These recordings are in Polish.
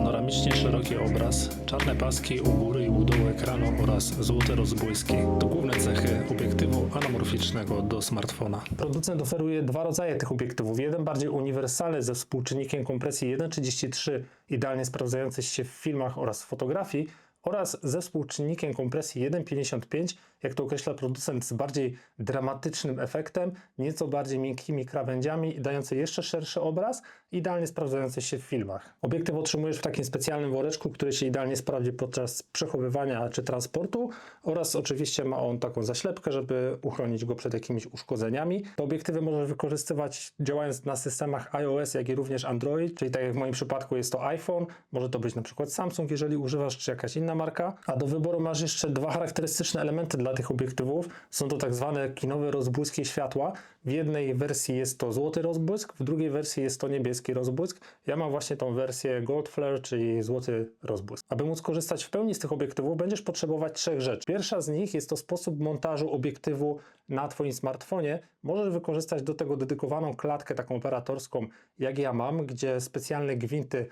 Panoramicznie szeroki obraz, czarne paski u góry i u dołu ekranu oraz złote rozbłyski to główne cechy obiektywu anamorficznego do smartfona. Producent oferuje dwa rodzaje tych obiektywów. Jeden bardziej uniwersalny ze współczynnikiem kompresji 1,33, idealnie sprawdzający się w filmach oraz fotografii, oraz ze współczynnikiem kompresji 1,55, jak to określa producent, z bardziej dramatycznym efektem, nieco bardziej miękkimi krawędziami dający jeszcze szerszy obraz, idealnie sprawdzający się w filmach. Obiektyw otrzymujesz w takim specjalnym woreczku, który się idealnie sprawdzi podczas przechowywania czy transportu oraz oczywiście ma on taką zaślepkę, żeby uchronić go przed jakimiś uszkodzeniami. Te obiektywy możesz wykorzystywać działając na systemach iOS, jak i również Android, czyli tak jak w moim przypadku jest to iPhone, może to być na przykład Samsung, jeżeli używasz, czy jakaś inna marka. A do wyboru masz jeszcze dwa charakterystyczne elementy dla tych obiektywów. Są to tak zwane kinowe rozbłyski światła. W jednej wersji jest to złoty rozbłysk, w drugiej wersji jest to niebieski rozbłysk. Ja mam właśnie tą wersję Gold Flare, czyli złoty rozbłysk. Aby móc korzystać w pełni z tych obiektywów, będziesz potrzebować trzech rzeczy. Pierwsza z nich jest to sposób montażu obiektywu na Twoim smartfonie. Możesz wykorzystać do tego dedykowaną klatkę taką operatorską, jak ja mam, gdzie specjalne gwinty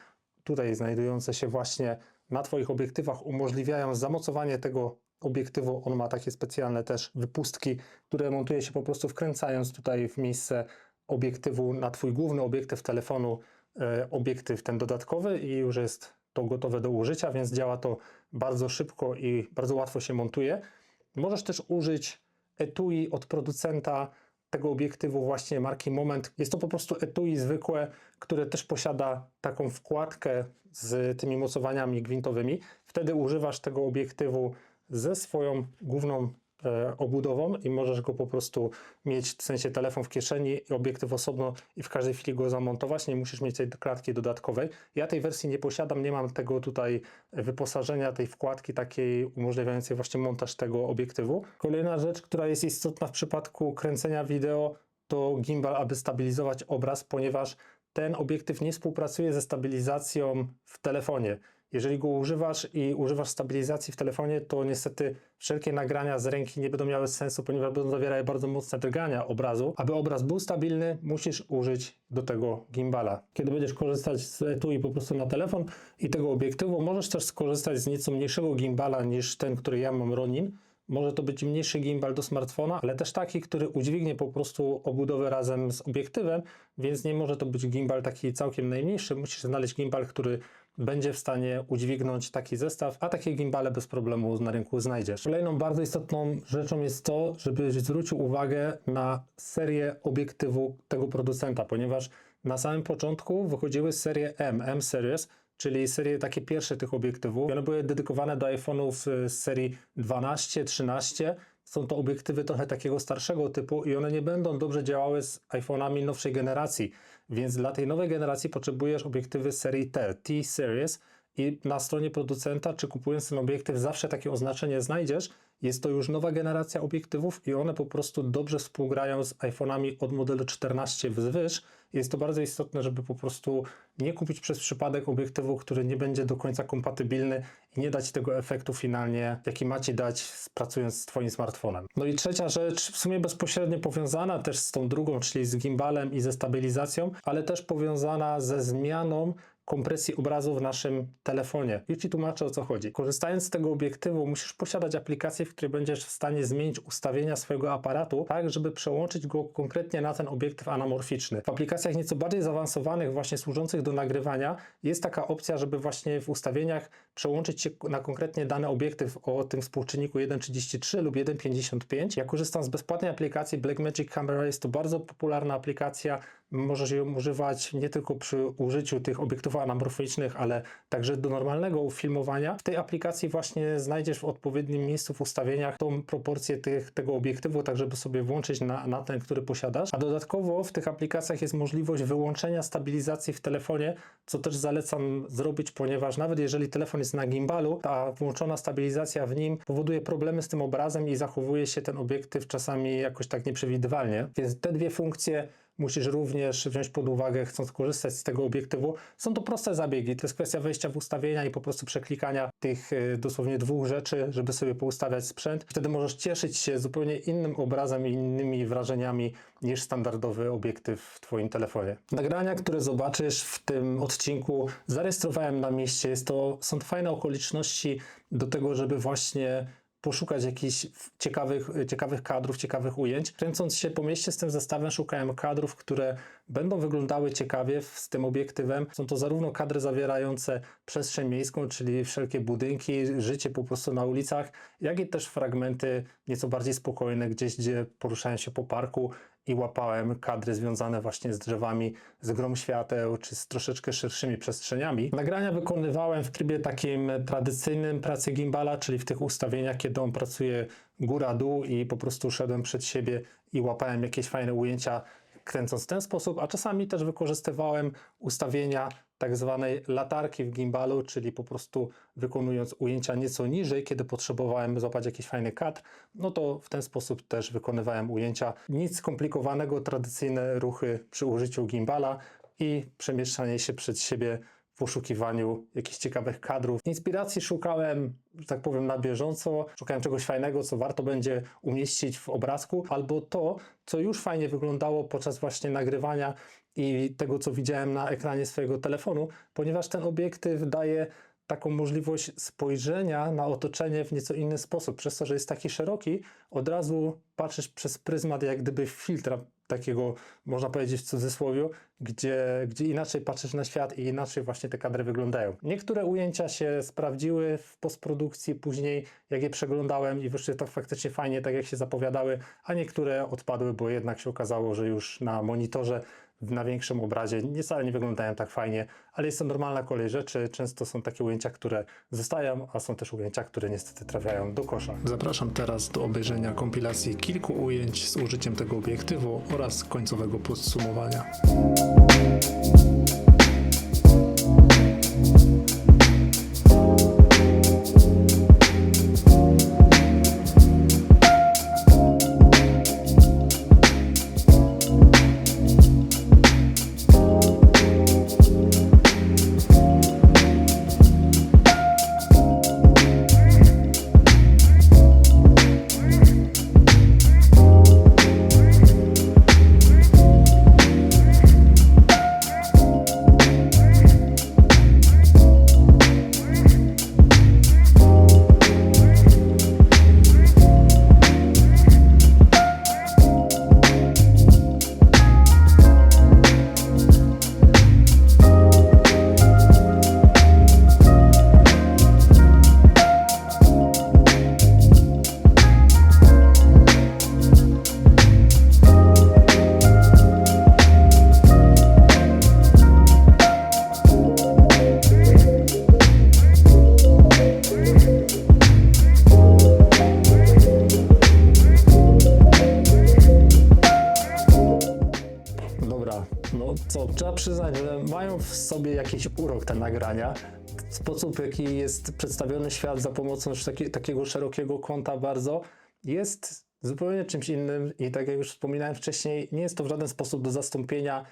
tutaj znajdujące się właśnie na Twoich obiektywach umożliwiają zamocowanie tego obiektywu. On ma takie specjalne też wypustki, które montuje się po prostu wkręcając tutaj w miejsce obiektywu na Twój główny obiektyw telefonu, e, obiektyw ten dodatkowy i już jest to gotowe do użycia, więc działa to bardzo szybko i bardzo łatwo się montuje. Możesz też użyć etui od producenta tego obiektywu właśnie marki Moment. Jest to po prostu etui zwykłe, które też posiada taką wkładkę z tymi mocowaniami gwintowymi. Wtedy używasz tego obiektywu ze swoją główną obudową i możesz go po prostu mieć, w sensie telefon w kieszeni i obiektyw osobno i w każdej chwili go zamontować, nie musisz mieć tej klatki dodatkowej. Ja tej wersji nie posiadam, nie mam tego tutaj wyposażenia, tej wkładki takiej umożliwiającej właśnie montaż tego obiektywu. Kolejna rzecz, która jest istotna w przypadku kręcenia wideo, to gimbal, aby stabilizować obraz, ponieważ ten obiektyw nie współpracuje ze stabilizacją w telefonie. Jeżeli go używasz i używasz stabilizacji w telefonie, to niestety wszelkie nagrania z ręki nie będą miały sensu, ponieważ będą zawierały bardzo mocne drgania obrazu. Aby obraz był stabilny, musisz użyć do tego gimbala. Kiedy będziesz korzystać z etui po prostu na telefon i tego obiektywu, możesz też skorzystać z nieco mniejszego gimbala niż ten, który ja mam Ronin. Może to być mniejszy gimbal do smartfona, ale też taki, który udźwignie po prostu obudowę razem z obiektywem, więc nie może to być gimbal taki całkiem najmniejszy. Musisz znaleźć gimbal, który będzie w stanie udźwignąć taki zestaw, a takie gimbale bez problemu na rynku znajdziesz. Kolejną bardzo istotną rzeczą jest to, żebyś zwrócił uwagę na serię obiektywu tego producenta, ponieważ na samym początku wychodziły serie M, M Series, czyli serie takie pierwsze tych obiektywów. One były dedykowane do iPhone'ów z serii 12, 13. Są to obiektywy trochę takiego starszego typu i one nie będą dobrze działały z iPhone'ami nowszej generacji. Więc dla tej nowej generacji potrzebujesz obiektywy serii T, T-Series i na stronie producenta, czy kupując ten obiektyw, zawsze takie oznaczenie znajdziesz. Jest to już nowa generacja obiektywów i one po prostu dobrze współgrają z iPhone'ami od modelu 14 wzwyż. Jest to bardzo istotne, żeby po prostu nie kupić przez przypadek obiektywu, który nie będzie do końca kompatybilny i nie dać tego efektu finalnie, jaki ma ci dać pracując z Twoim smartfonem. No i trzecia rzecz, w sumie bezpośrednio powiązana też z tą drugą, czyli z gimbalem i ze stabilizacją, ale też powiązana ze zmianą kompresji obrazu w naszym telefonie. Już Ci tłumaczę o co chodzi. Korzystając z tego obiektywu, musisz posiadać aplikację, w której będziesz w stanie zmienić ustawienia swojego aparatu, tak żeby przełączyć go konkretnie na ten obiektyw anamorficzny. W aplikacjach nieco bardziej zaawansowanych, właśnie służących do nagrywania, jest taka opcja, żeby właśnie w ustawieniach przełączyć się na konkretnie dany obiektyw o tym współczynniku 1,33 lub 1,55. Ja korzystam z bezpłatnej aplikacji Blackmagic Camera, jest to bardzo popularna aplikacja. Możesz ją używać nie tylko przy użyciu tych obiektywów anamorficznych, ale także do normalnego filmowania. W tej aplikacji właśnie znajdziesz w odpowiednim miejscu w ustawieniach tą proporcję tych, tego obiektywu, tak żeby sobie włączyć na, na ten, który posiadasz. A dodatkowo w tych aplikacjach jest możliwość wyłączenia stabilizacji w telefonie, co też zalecam zrobić, ponieważ nawet jeżeli telefon jest na gimbalu, ta włączona stabilizacja w nim powoduje problemy z tym obrazem i zachowuje się ten obiektyw czasami jakoś tak nieprzewidywalnie. Więc te dwie funkcje musisz również wziąć pod uwagę, chcąc korzystać z tego obiektywu. Są to proste zabiegi, to jest kwestia wejścia w ustawienia i po prostu przeklikania tych e, dosłownie dwóch rzeczy, żeby sobie poustawiać sprzęt. Wtedy możesz cieszyć się zupełnie innym obrazem i innymi wrażeniami niż standardowy obiektyw w Twoim telefonie. Nagrania, które zobaczysz w tym odcinku, zarejestrowałem na mieście. Jest to, są to fajne okoliczności do tego, żeby właśnie poszukać jakichś ciekawych, ciekawych kadrów, ciekawych ujęć. Kręcąc się po mieście z tym zestawem, szukałem kadrów, które będą wyglądały ciekawie z tym obiektywem. Są to zarówno kadry zawierające przestrzeń miejską, czyli wszelkie budynki, życie po prostu na ulicach, jak i też fragmenty nieco bardziej spokojne, gdzieś gdzie poruszałem się po parku i łapałem kadry związane właśnie z drzewami, z grom świateł, czy z troszeczkę szerszymi przestrzeniami. Nagrania wykonywałem w trybie takim tradycyjnym pracy gimbala, czyli w tych ustawieniach, kiedy on pracuje góra-dół i po prostu szedłem przed siebie i łapałem jakieś fajne ujęcia, kręcąc w ten sposób, a czasami też wykorzystywałem ustawienia tak zwanej latarki w gimbalu, czyli po prostu wykonując ujęcia nieco niżej, kiedy potrzebowałem złapać jakiś fajny kadr, no to w ten sposób też wykonywałem ujęcia. Nic skomplikowanego, tradycyjne ruchy przy użyciu gimbala i przemieszczanie się przed siebie poszukiwaniu jakichś ciekawych kadrów. Inspiracji szukałem, że tak powiem, na bieżąco. Szukałem czegoś fajnego, co warto będzie umieścić w obrazku, albo to, co już fajnie wyglądało podczas właśnie nagrywania i tego, co widziałem na ekranie swojego telefonu, ponieważ ten obiektyw daje taką możliwość spojrzenia na otoczenie w nieco inny sposób. Przez to, że jest taki szeroki, od razu patrzysz przez pryzmat jak gdyby filtra takiego, można powiedzieć w cudzysłowie, gdzie, gdzie inaczej patrzysz na świat i inaczej właśnie te kadry wyglądają. Niektóre ujęcia się sprawdziły w postprodukcji później, jak je przeglądałem i wyszły to faktycznie fajnie, tak jak się zapowiadały, a niektóre odpadły, bo jednak się okazało, że już na monitorze na większym obrazie nie wcale nie wyglądają tak fajnie, ale jest to normalna kolej rzeczy. Często są takie ujęcia, które zostają, a są też ujęcia, które niestety trafiają do kosza. Zapraszam teraz do obejrzenia kompilacji kilku ujęć z użyciem tego obiektywu oraz końcowego podsumowania. Nagrania. Sposób, jaki jest przedstawiony świat za pomocą taki, takiego szerokiego kąta bardzo, jest zupełnie czymś innym i tak jak już wspominałem wcześniej, nie jest to w żaden sposób do zastąpienia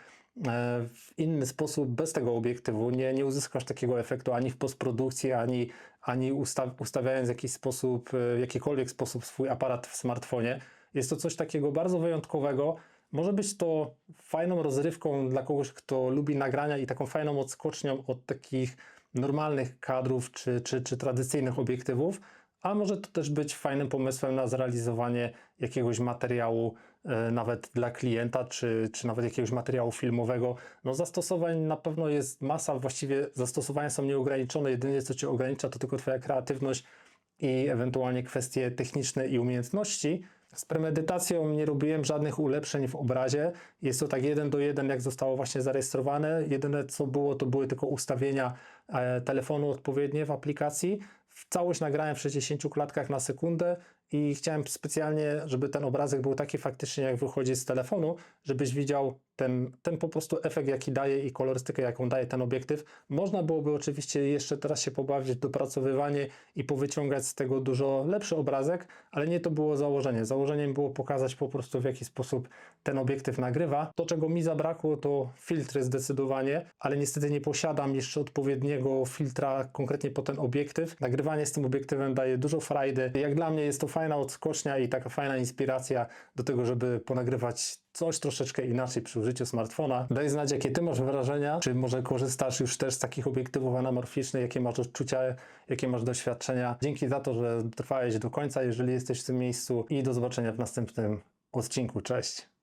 e, w inny sposób bez tego obiektywu. Nie, nie uzyskasz takiego efektu ani w postprodukcji, ani, ani usta ustawiając w jakiś sposób, e, w jakikolwiek sposób swój aparat w smartfonie. Jest to coś takiego bardzo wyjątkowego. Może być to fajną rozrywką dla kogoś, kto lubi nagrania i taką fajną odskocznią od takich normalnych kadrów czy, czy, czy tradycyjnych obiektywów, a może to też być fajnym pomysłem na zrealizowanie jakiegoś materiału e, nawet dla klienta, czy, czy nawet jakiegoś materiału filmowego. No zastosowań na pewno jest masa, właściwie zastosowania są nieograniczone, jedynie co Cię ogranicza to tylko Twoja kreatywność i ewentualnie kwestie techniczne i umiejętności. Z premedytacją nie robiłem żadnych ulepszeń w obrazie. Jest to tak jeden do jeden, jak zostało właśnie zarejestrowane. Jedyne co było, to były tylko ustawienia e, telefonu odpowiednie w aplikacji. W całość nagrałem w 60 klatkach na sekundę i chciałem specjalnie, żeby ten obrazek był taki faktycznie, jak wychodzi z telefonu, żebyś widział ten, ten po prostu efekt, jaki daje i kolorystykę, jaką daje ten obiektyw. Można byłoby oczywiście jeszcze teraz się pobawić dopracowywanie i powyciągać z tego dużo lepszy obrazek, ale nie to było założenie. Założeniem było pokazać po prostu w jaki sposób ten obiektyw nagrywa. To, czego mi zabrakło, to filtry zdecydowanie, ale niestety nie posiadam jeszcze odpowiedniego filtra konkretnie po ten obiektyw. Nagrywanie z tym obiektywem daje dużo frajdy. Jak dla mnie jest to fajna odskocznia i taka fajna inspiracja do tego, żeby ponagrywać coś troszeczkę inaczej przy użyciu smartfona. Daj znać, jakie ty masz wrażenia, czy może korzystasz już też z takich obiektywów anamorficznych, jakie masz odczucia, jakie masz doświadczenia. Dzięki za to, że trwałeś do końca, jeżeli jesteś w tym miejscu i do zobaczenia w następnym odcinku. Cześć!